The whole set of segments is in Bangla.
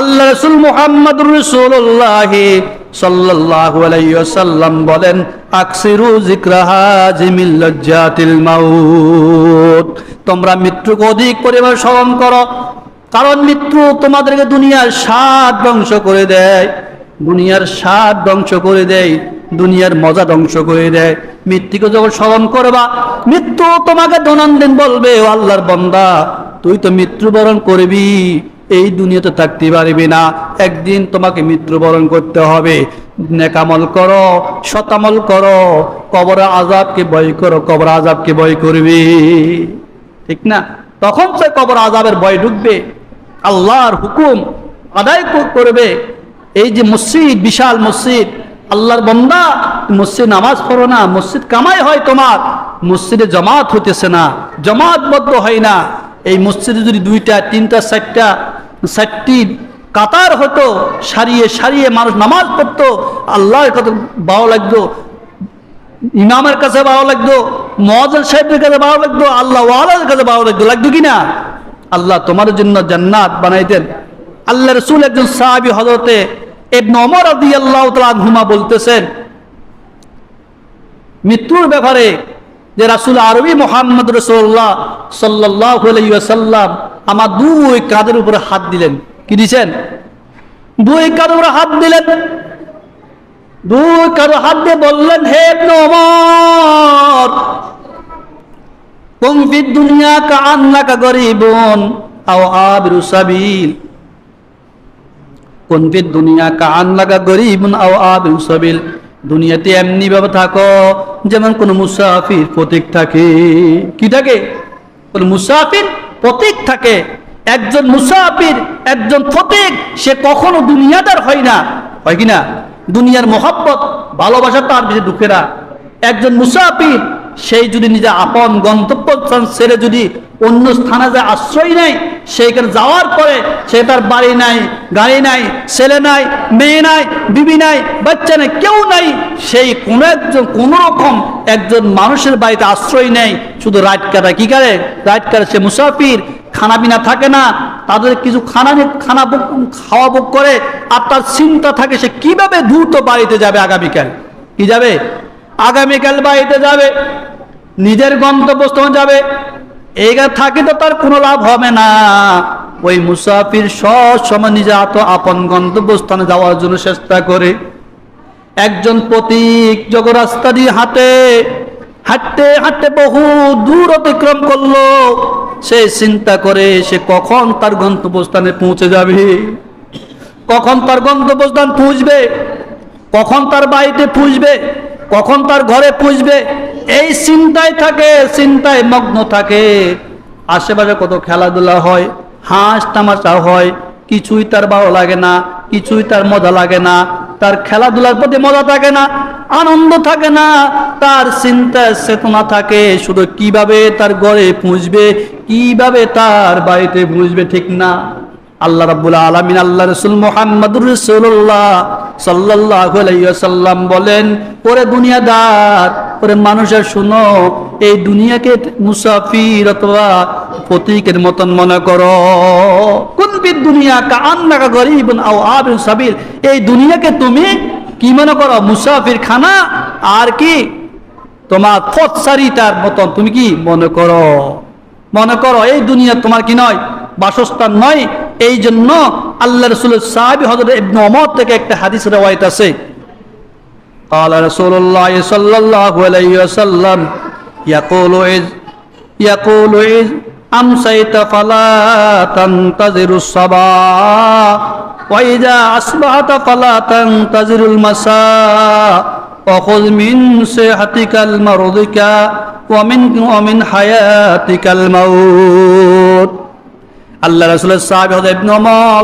আল্লাহ রসুল মুহাম্মদ রসুল্লাহ সাল্লাল্লাহু আলাইহি ওয়াসাল্লাম বলেন, আকসিরু যিকরাহা জিমিল লজ্জাতিল মাউত। তোমরা মৃত্যুকে অধিক পরিমাণ স্মরণ করো, কারণ মৃত্যু তোমাদেরকে দুনিয়ার স্বাদ ধ্বংস করে দেয়। দুনিয়ার স্বাদ ধ্বংস করে দেয়, দুনিয়ার মজা ধ্বংস করে দেয়। মৃত্যুকে যখন স্মরণ করবা, মৃত্যু তোমাকে দৈনন্দিন বলবে, ও আল্লাহর বন্দা, তুই তো মৃত্যুবরণ করবি। এই দুনিয়াতে থাকতে পারবে না। একদিন তোমাকে মৃত্যুবরণ করতে হবে। নেকামল করো, শতামল করো, কবর আজাবকে ভয় করো, কবর আজাবকে ভয় করবে। ঠিক না? তখন সে কবর আজাবের ভয় ঢুকবে। আল্লাহর হুকুম আদায় করবে। এই যে মসজিদ, বিশাল মসজিদ, আল্লাহর বন্দা, মসজিদ নামাজ পড়ো না, মসজিদ কামাই হয় তোমার। মসজিদে জমাত হতেছে না, জমাতবদ্ধ হয় না। এই মসজিদে যদি দুইটা, তিনটা, চারটা চারটি কাতার হতো, সারিয়ে সারিয়ে মানুষ নামাজ পড়তো। আল্লাহর কত ভালো লাগতো, ইমামের কাছে ভালো লাগতো, মহাজন সাহেবের কাছে ভালো লাগতো, আল্লাহ ওয়ালার কাছে ভালো লাগতো। লাগতো কি না? আল্লাহ তোমার জন্য জান্নাত বানাইতেন। আল্লাহ রসুল একজন সাহাবি হজরতে এবন অমর আদি আল্লাহ হুমা বলতেছেন, মৃত্যুর ব্যাপারে যে রাসুল আরবি মোহাম্মদ রসুল্লাহ সাল্লাহ সাল্লাম আমার দুই কাঁধের উপরে হাত দিলেন? কি দিছেন? দুই কাঁধের উপরে হাত দিলেন? দুই কারও হাত দিয়ে বললেন, হে ইবনে ওমর, কুম ফিদ দুনিয়া কা গরিবুন আও দুনিয়া আও দুনিয়াতে যেমন কোন মুসাফির প্রতীক থাকে। কি থাকে? কোন মুসাফির? প্রতীক থাকে। একজন মুসাফির, একজন ফতিক সে কখনো দুনিয়াদার হয় না। হয় কিনা দুনিয়ার মোহাব্বত, ভালোবাসা তার বেশি না। একজন মুসাফির সেই যদি নিজে আপন গন্তব্যস্থান ছেড়ে যদি অন্য স্থানে যে আশ্রয় নেয়, সেইখানে যাওয়ার পরে সে তার বাড়ি নাই, গাড়ি নাই, ছেলে নাই, মেয়ে নাই, বিবি নাই, বাচ্চা নাই, কেউ নাই, সেই কোনো একজন, কোন রকম একজন মানুষের বাড়িতে আশ্রয় নেই শুধু রাইট কাটা কি করে? রাইট কাটে সে মুসাফির, খানা পিনা থাকে না, তাদের কিছু খানা খানা খাওয়া বুক করে, আর তার চিন্তা থাকে সে কীভাবে দ্রুত বাড়িতে যাবে আগামীকাল? কি যাবে? আগামীকাল বাড়িতে যাবে, নিজের গন্তব্যস্থানে যাবে, এইখানে থাকে তো তার কোনো লাভ হবে না। ওই মুসাফির সব সময় নিজে আত আপন গন্তব্যস্থানে যাওয়ার জন্য চেষ্টা করে। একজন প্রতীক যখন রাস্তা দিয়ে হাঁটে হাঁটতে হাঁটতে বহু দূর অতিক্রম করল। সে চিন্তা করে সে কখন তার গন্তব্যস্থানে পৌঁছে যাবে? কখন তার গন্তব্যস্থান পৌঁছবে কখন তার বাড়িতে পুষবে কখন তার ঘরে পুষবে? এই চিন্তায় থাকে, চিন্তায় মগ্ন থাকে। আশেপাশে কত খেলাধুলা হয়, হাঁস তামাশা হয়, কিছুই তার ভালো লাগে না, কিছুই তার মজা লাগে না, তার খেলাধুলার প্রতি মজা থাকে না, আনন্দ থাকে না, তার চিন্তা চেতনা থাকে, শুধু কীভাবে তার ঘরে পুষবে, কীভাবে তার বাড়িতে পুষবে ঠিক না। আল্লাহ রাব্বুল আলামিন, আল্লাহ রাসূল মুহাম্মদুর রাসূলুল্লাহ। আলাইহি বলেন, ওরে দুনিয়াদার, ওরে মানুষের শুনো, এই দুনিয়াকে মুসাফির অথবা প্রতীকের মতন মনে করো। কোন দুনিয়া কা আন্নাকা গরিবুন আও আবির সাবিল? এই দুনিয়াকে তুমি কি মনে করো মুসাফির খানা আর কি? তোমার পথসারিতার মতন তুমি কি মনে করো? মনে করো, এই দুনিয়া তোমার কি নয়, বাসস্থান নয় এই জন্য আল্লাহ রসুলের সাহাবি হজরত ইবনে ওমর থেকে একটা হাদিস রওয়ায়াত আছে قال رسول الله صلى الله عليه وسلم يقول إذ يقول إذ أمسيت فلا تنتظر الصباح وإذا أصبحت فلا تنتظر المساء وخذ من صحتك المرضك ومن ومن حياتك الموت আল্লাহ রাসূলের সাহাবী হযরত ইবনে ওমর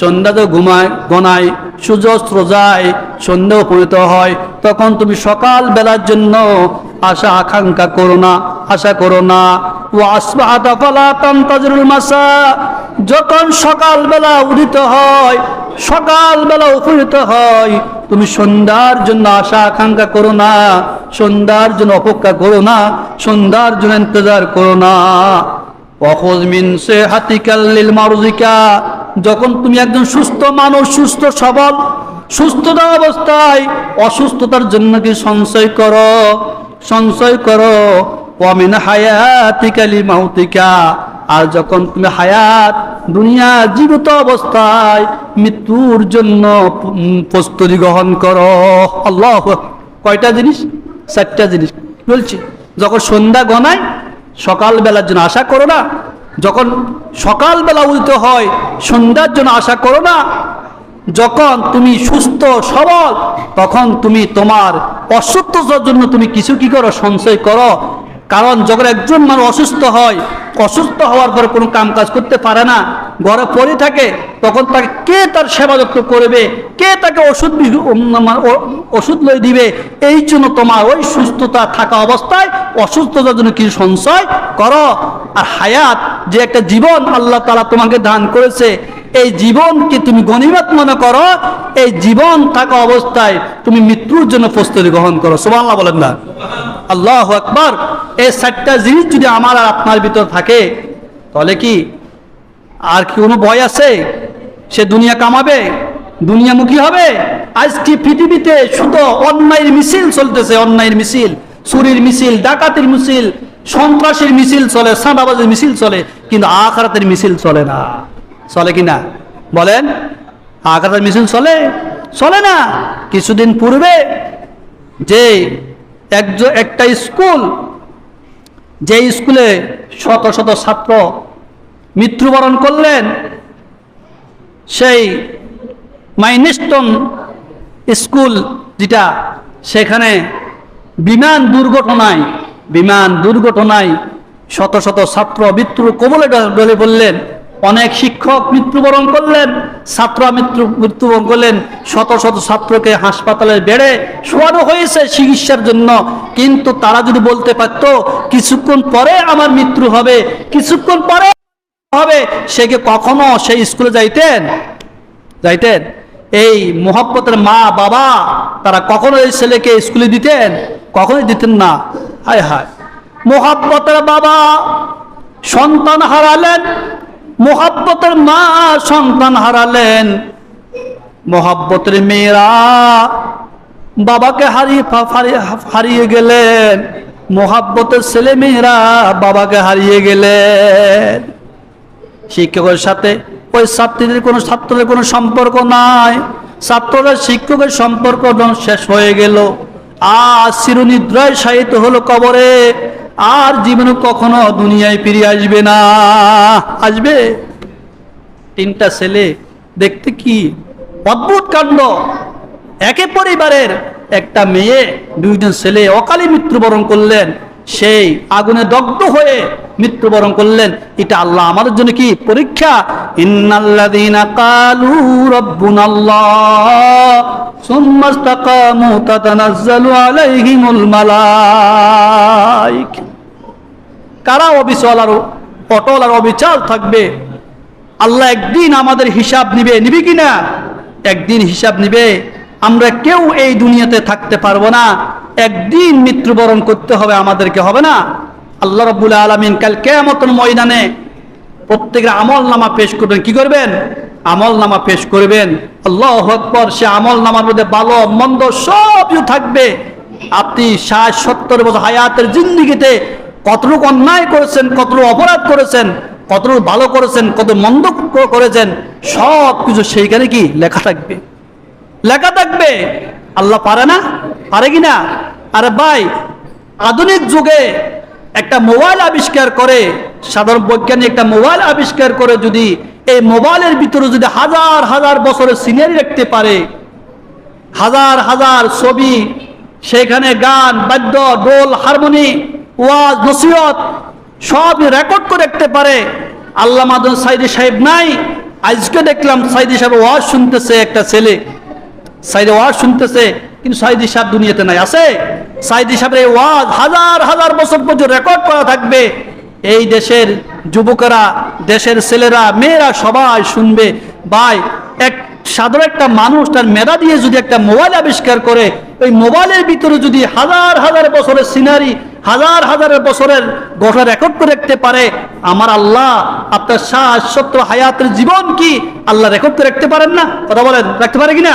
সন্ধ্যা তো ঘুমায়, গনায় সূর্যাস্ত্র যায় সন্ধ্যা উপনীত হয়, তখন তুমি সকাল বেলার জন্য আশা, আকাঙ্ক্ষা করো না, আশা করো না। ও মাসা, যখন সকাল বেলা উদিত হয়, সকাল বেলা উপনীত হয়, তুমি সন্ধ্যার জন্য আশা, আকাঙ্ক্ষা করো না, সন্ধ্যার জন্য অপেক্ষা করো না, সন্ধ্যার জন্য ইন্তজার করো না। অখোজ মিন সে হাতিকাল্লিল মারুজিকা যখন তুমি একজন সুস্থ মানুষ, সুস্থ সবল, সুস্থতা অবস্থায় অসুস্থতার জন্য কি সঞ্চয় করো? সঞ্চয় করো। অমিন হায়াতিকালি মাউতিকা আর যখন তুমি হায়াত, দুনিয়া জীবিত অবস্থায় মৃত্যুর জন্য প্রস্তুতি গ্রহণ করো। আল্লাহ কয়টা জিনিস? চারটা জিনিস। বলছি, যখন সন্ধ্যা গনায়, সকালবেলার জন্য আশা করো না যখন সকালবেলা উদিত হয়, সন্ধ্যার জন্য আশা করো না, যখন তুমি সুস্থ, সবল, তখন তুমি তোমার অসুস্থতার জন্য তুমি কিছু কি করো? সঞ্চয় করো। কারণ যখন একজন মানুষ অসুস্থ হয়, অসুস্থ হওয়ার পর কোনো কাম কাজ করতে পারে না। ঘরে পড়ে থাকে, তখন তাকে কে তার সেবা যত্ন করবে? কে তাকে ওষুধ মানে ওষুধ লই দিবে? এই জন্য তোমার ওই সুস্থতা থাকা অবস্থায়, অসুস্থতার জন্য কিছু সঞ্চয় করো। আর হায়াত, যে একটা জীবন আল্লাহ তালা তোমাকে দান করেছে, এই জীবনকে তুমি গণিমত মনে করো, এই জীবন থাকা অবস্থায় তুমি মৃত্যুর জন্য প্রস্তুতি গ্রহণ করো। সুবহানাল্লাহ বলেন না। আল্লাহ আকবার। এই চারটা জিনিস যদি আমার আর আপনার ভিতর থাকে, তাহলে কি? আর কি কোনো ভয় আছে? সে দুনিয়া কামাবে? দুনিয়ামুখী হবে? আজকে পৃথিবীতে শুধু অন্যায়ের মিছিল চলতেছে, অন্যায়ের মিছিল। চুরির মিছিল, ডাকাতির মিছিল, সন্ত্রাসের মিছিল চলে সাঁদাবাজের মিছিল চলে, কিন্তু আখারাতের মিছিল চলে না। চলে কি না? বলেন, আখারাতের মিছিল চলে? চলে না। কিছুদিন পূর্বে যে একটা স্কুল, যে স্কুলে শত শত ছাত্র মৃত্যুবরণ করলেন। সেই মাইনেস্টন স্কুল যেটা, সেখানে বিমান দুর্ঘটনায় বিমান দুর্ঘটনায় শত শত ছাত্র মৃত্যুর কবলে ডলে বললেন অনেক শিক্ষক মৃত্যুবরণ করলেন ছাত্র মৃত্যু, মৃত্যুবরণ করলেন। শত শত ছাত্রকে হাসপাতালে বেড়ে শোয়ানো হয়েছে চিকিৎসার জন্য। কিন্তু তারা যদি বলতে পারত, কিছুক্ষণ পরে আমার মৃত্যু হবে, কিছুক্ষণ পরে হবে, সে কি কখনো সেই স্কুলে যাইতেন? যাইতেন। এই মোহাব্বতের মা, বাবা, তারা কখনো এই ছেলেকে স্কুলে দিতেন? কখনোই দিতেন না। হায় হায়। মোহাব্বতের বাবা সন্তান হারালেন, মোহাব্বতের মা সন্তান হারালেন। মোহাব্বতের মেয়েরা বাবাকে হারিয়ে হারিয়ে গেলেন। মোহাব্বতের ছেলে মেয়েরা বাবাকে হারিয়ে গেলেন। শিক্ষকের সাথে, ওই ছাত্রীদের কোনো ছাত্রদের কোনো সম্পর্ক নাই। ছাত্ররা শিক্ষকের সম্পর্ক শেষ হয়ে গেল, আর চিরনিদ্রায় শায়িত হলো কবরে, আর জীবনে কখনো দুনিয়ায় ফিরে আসবে না। আসবে? তিনটা ছেলে দেখতে কি অদ্ভুত কাণ্ড। একে পরিবারের একটা মেয়ে, দুইজন ছেলে অকালে মৃত্যুবরণ করলেন। সেই আগুনে দগ্ধ হয়ে মৃত্যুবরণ করলেন। এটা আল্লাহ আমাদের জন্য কি? পরীক্ষা। কারা অবিচল আর অটল আর অবিচাল থাকবে? আল্লাহ একদিন আমাদের হিসাব নিবে। নিবে কি না? একদিন হিসাব নিবে। আমরা কেউ এই দুনিয়াতে থাকতে পারব না। একদিন মৃত্যুবরণ করতে হবে আমাদেরকে, হবে না? আল্লাহ রব্বুল আলমিন কাল কেমতন ময়দানে প্রত্যেকের আমল নামা পেশ করবেন। কি করবেন? আমল নামা পেশ করবেন। আল্লাহ আকবর, সে আমল নামার মধ্যে ভালো, মন্দ সব থাকবে। আপনি ষাট, সত্তর বছর হায়াতের জিন্দিগিতে কতটুকু অন্যায় করেছেন, কতটুকু অপরাধ করেছেন, কতটুকু ভালো করেছেন, কত মন্দ করেছেন, সব কিছু সেইখানে কি লেখা থাকবে? লেখা থাকবে। আল্লাহ পারে না? পারে কি না? আরে ভাই, আধুনিক যুগে একটা মোবাইল আবিষ্কার করে, সাধারণ বৈজ্ঞানিক একটা মোবাইল আবিষ্কার করে যদি এই মোবাইলের ভিতরে যদি হাজার হাজার বছরের সিনারি রাখতে পারে, হাজার হাজার ছবি, সেখানে গান, বাদ্য ডোল হারমোনি, ওয়াজ, নসিহত, সব রেকর্ড করে রাখতে পারে। আল্লাহ মাদন সাইদি সাহেব নাই, আজকে দেখলাম সাইদি সাহেব ওয়াজ শুনতেছে একটা ছেলে। সাইদি ওয়াজ শুনতেছে কিন্তু সাইদি সাহেব দুনিয়াতে নাই, আছে? সাইদি সাহেবের এই ওয়াজ হাজার হাজার বছর পর্যন্ত রেকর্ড করা থাকবে। এই দেশের যুবকেরা, দেশের ছেলেরা, মেয়েরা সবাই শুনবে, ভাই, এক সাধারণ একটা মানুষ তার মেধা দিয়ে যদি একটা মোবাইল আবিষ্কার করে, ওই মোবাইলের ভিতরে যদি হাজার হাজার বছরের সিনারি হাজার হাজার বছরের ঘটনা রেকর্ড করে রাখতে পারে, আমার আল্লাহ আপনার শ্বাস সত্য হায়াতের জীবন কি আল্লাহ রেকর্ড করে রাখতে পারেন না? কথা বলেন, রাখতে পারে কিনা?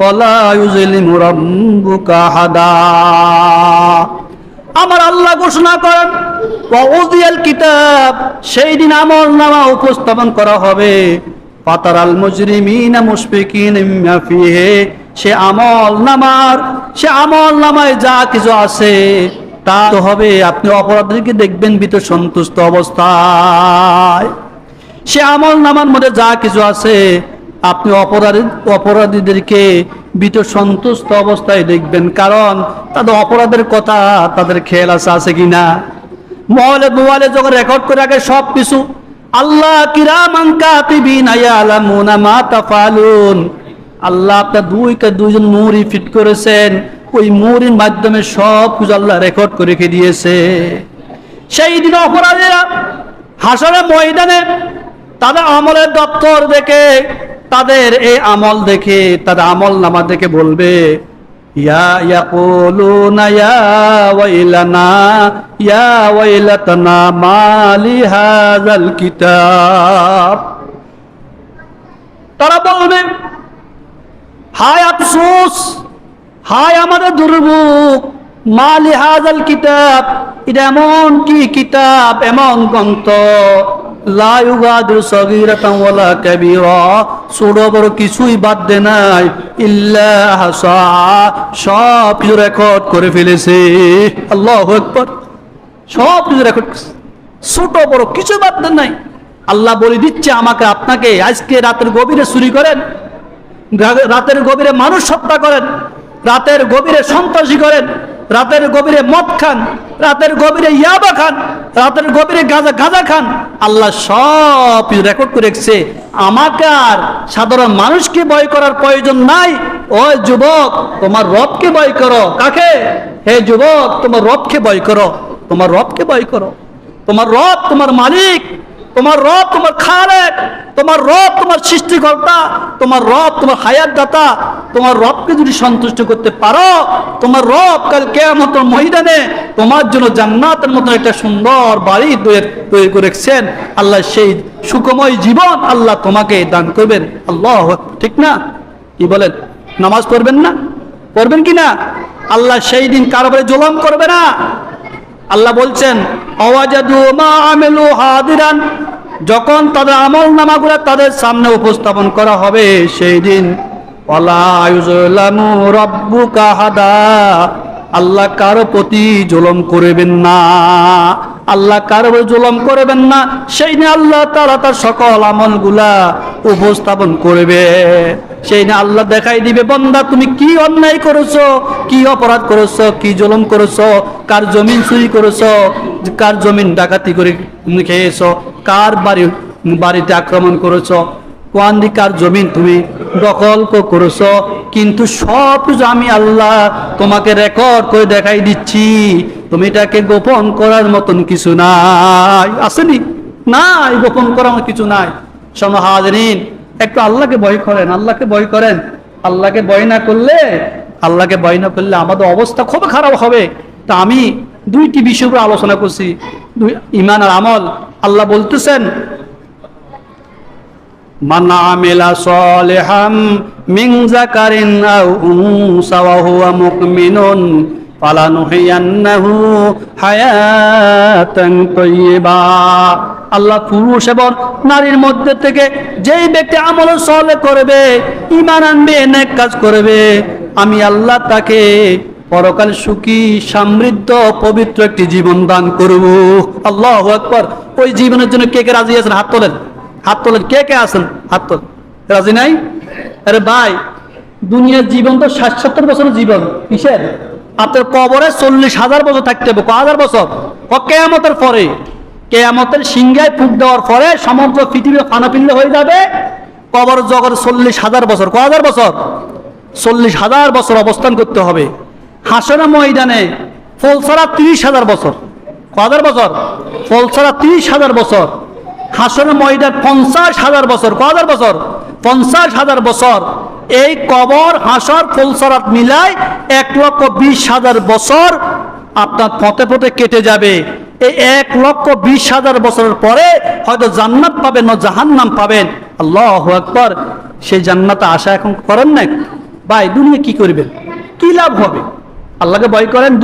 ওলা ইউজিলিমু রাব্বুকা আমার আল্লাহ ঘোষণা করেন কিতাব সেই দিন আমল নামা উপস্থাপন করা হবে। পাতারাল মুজরিমিনা মুশফিকিন ফিহে। সে আমল নামার, সে আমল নামায় যা কিছু আছে, তা তো হবে। আপনি অপরাধীকে দেখবেন ভিতর সন্তুষ্ট অবস্থায়। সে আমল নামার মধ্যে যা কিছু আছে আপনি অপরাধী, অপরাধীদেরকে বিত সন্তুষ্ট অবস্থায় দেখবেন। কারণ তাদের অপরাধের কথা তাদের খেয়াল আছে আছে কিনা মোবাইলে মোবাইলে যখন রেকর্ড করে রাখে সব কিছু আল্লাহ আল্লাহ আপনার দুই দুইজন মুড়ি ফিট করেছেন। ওই মুড়ির মাধ্যমে সব কিছু আল্লাহ রেকর্ড করে রেখে দিয়েছে। সেই দিন অপরাধীরা হাসরে ময়দানে তাদের আমলের দপ্তর দেখে তাদের এই আমল দেখে, তাদের আমল নামা দেখে বলবে, ইয়া ইয়া মালি কিতাব। তারা বলবে, হায় আফসোস, হায় আমাদের দুর্ভোগ মালি হাজাল কিতাব, এটা এমন কি কিতাব, এমন গ্রন্থ? বড় কিছুই বাদ দে নাই। সব কিছু রেকর্ড করে ফেলেছে। সব কিছু রেকর্ড নাই। আল্লাহ বলে দিচ্ছে আমাকে, আপনাকে আজকে রাতের গভীরে চুরি করেন। রাতের গভীরে মানুষ হত্যা করেন। রাতের গভীরে সন্ত্রাসী করেন। রাতের গভীরে মদ খান, রাতের গভীরে ইয়াবা খান, রাতের গভীরে গাঁজা গাঁজা খান। আল্লাহ সব রেকর্ড করে রেখেছে। আমাকে আর সাধারণ মানুষকে ভয় করার প্রয়োজন নাই। ও যুবক, তোমার রবকে ভয় করো। কাকে? হে যুবক, তোমার রবকে ভয় করো। তোমার রবকে ভয় করো। তোমার রব, তোমার মালিক। তোমার রব তোমার খালেক, তোমার রব তোমার সৃষ্টিকর্তা, তোমার রব তোমার হায়াত দাতা তোমার রবকে যদি সন্তুষ্ট করতে পারো, তোমার রব কাল কেয়ামত ময়দানে তোমার জন্য জান্নাতের মতো একটা সুন্দর বাড়ি তৈরি- তৈরি করে রেখেছেন আল্লাহ সেই সুখময় জীবন আল্লাহ তোমাকে দান করবেন। আল্লাহ ঠিক না? কি বলেন? নামাজ পড়বেন না? পড়বেন কি না? আল্লাহ সেই দিন কারোবারে জোলাম করবে না। আল্লাহ বলছেন যখন তাদের আমল নামাগুলো তাদের সামনে উপস্থাপন করা হবে, সেই দিন আল্লাহ কারও প্রতি জুলম করবেন না। আল্লাহ কারও জুলম করবেন না। সেই দিন আল্লাহ তারা তার সকল আমলগুলা উপস্থাপন করবে। সেই দিন আল্লাহ দেখাই দিবে, বন্দা, তুমি কি অন্যায় করেছ? কি অপরাধ করেছ? কি জলম করেছ? কার জমিন চুরি করেছ? কার জমিন ডাকাতি করে খেয়েছো? কার বাড়ি, বাড়িতে আক্রমণ করেছ? কোন দিকার জমিন তুমি দখল করেছ? কিন্তু সব কিছু আমি আল্লাহ তোমাকে রেকর্ড করে দেখাই দিচ্ছি। তুমি এটাকে গোপন করার মতন কিছু নাই। আসেনি? নাই, গোপন করার কিছু নাই। শোনো হাজরিন একটু আল্লাহকে ভয় করেন আল্লাহকে ভয় করেন আল্লাহকে ভয় না করলে আল্লাহকে ভয় না করলে আমাদের অবস্থা খুব খারাপ হবে তা আমি দুইটি বিষয় উপর আলোচনা করছি দুই ইমান আর আমল আল্লাহ বলতেছেন من عمل صالحا من ذكر أو أنثى وهو مؤمن فلنحيينه حياة طيبة আল্লাহ পুরুষ এবং নারীর মধ্যে থেকে যেই ব্যক্তি আমল সলে করবে ইমান আনবে, নেক কাজ করবে, আমি আল্লাহ তাকে পরকাল সুখী, সমৃদ্ধ, পবিত্র একটি জীবন দান করব। আল্লাহ আকবর। ওই জীবনের জন্য কে কে রাজি আছেন? হাত তোলেন। হাত তোলেন। কে কে আছেন? হাত তোলেন রাজি নাই? আরে ভাই, দুনিয়ার জীবন তো ষাট সত্তর জীবন। কিসের? আপনার কবরে চল্লিশ হাজার বছর থাকতে হবে। ক হাজার বছর? ক কেয়ামতের পরে। কেয়ামতের সিংহায় ফুক দেওয়ার পরে সমগ্র পৃথিবী ফানাপিল্লে হয়ে যাবে। কবর জগর চল্লিশ হাজার বছর। ক হাজার বছর? চল্লিশ হাজার বছর অবস্থান করতে হবে। হাসনা ময়দানে ফলসারা তিরিশ হাজার বছর। ক হাজার বছর? ফলসারা তিরিশ হাজার বছর। হাসন ময়দান পঞ্চাশ হাজার বছর। ক হাজার বছর? পঞ্চাশ হাজার বছর। এই কবর, হাসর ফুলসরাত মিলায় এক লক্ষ বিশ হাজার বছর আপনার পথে পথে কেটে যাবে। এই এক লক্ষ বিশ হাজার বছরের পরে হয়তো জান্নাত পাবেন না, জাহান্নাম পাবেন। আল্লাহ আকবর, সেই জান্নাতে আশা এখন করেন না ভাই, দুনিয়া কি করবেন? কি লাভ হবে? আল্লাহকে ভয় করেন